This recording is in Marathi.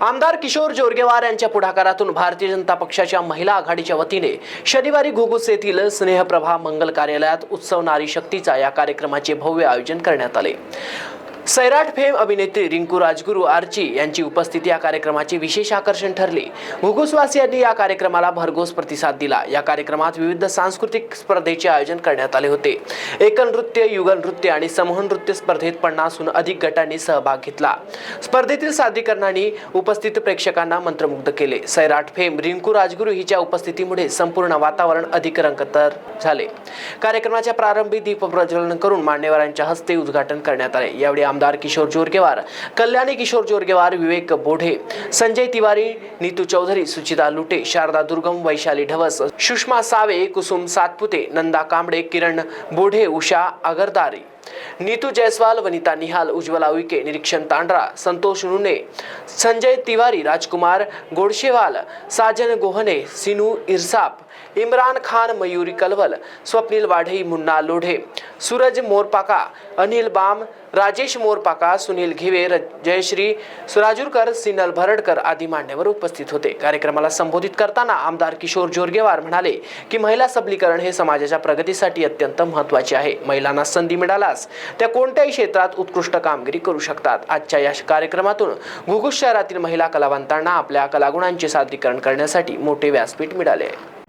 आमदार किशोर जोरगेवार यांच्या पुढाकारातून भारतीय जनता पक्षाच्या महिला आघाडीच्या वतीने शनिवारी घुगुस येथील स्नेहप्रभा मंगल कार्यालयात उत्सव नारी शक्तीचा या कार्यक्रमाचे भव्य आयोजन करण्यात आले. सैराट फेम अभिनेत्री रिंकू राजगुरू आर्ची यांची उपस्थिती या कार्यक्रमाचे विशेष आकर्षण ठरले. घुगुसवासियांनी या कार्यक्रमाला भरघोस प्रतिसाद दिला. या कार्यक्रमात विविध सांस्कृतिक स्पर्धेचे आयोजन करण्यात आले होते. एकल नृत्य युगल नृत्य आणि समूह नृत्य स्पर्धेत पन्नासहून अधिक गटांनी सहभाग घेतला. स्पर्धेतील सादरीकरणांनी उपस्थित प्रेक्षकांना मंत्रमुग्ध केले. सैराट फेम रिंकू राजगुरू हिच्या उपस्थितीमुळे संपूर्ण वातावरण अधिक रंगतर झाले. कार्यक्रमाच्या प्रारंभी दीप प्रज्वलन करून मान्यवरांच्या हस्ते उद्घाटन करण्यात आले. यावेळी आमदार किशोर जोरगेवार कल्याणी किशोर जोरगेवार विवेक बोढे संजय तिवारी नीतू चौधरी सुचिता लुटे शारदा दुर्गम वैशाली ढवस सुषमा सावे कुसुम सातपुते नंदा कांबडे किरण बोढे उषा अगरदारी नीतू जयस्वाल वनिता निहाल उज्ज्वला उईके निरीक्षण तांड्रा संतोष नुने संजय तिवारी राजकुमार गोडशेवाल साजन गोहने सिनू इरसाप इम्रान खान मयुरी कलवल स्वप्नील वाढई मुन्ना लोढे सूरज मोरपाका अनिल बाम राजेश मोरपाका सुनील घिवे र- जयश्री सुराजूरकर सिनल भरडकर आदी मान्यवर उपस्थित होते. कार्यक्रमाला संबोधित करताना आमदार किशोर जोरगेवार म्हणाले की महिला सबलीकरण हे समाजाच्या प्रगतीसाठी अत्यंत महत्त्वाचे आहे. महिलांना संधी मिळाल्यास त्या कोणत्याही क्षेत्रात उत्कृष्ट कामगिरी करू शकतात. आजच्या या कार्यक्रमातून घुगुस शहरातील महिला कलावंतांना आपल्या कलागुणांचे सादरीकरण करण्यासाठी मोठे व्यासपीठ मिळाले. आहे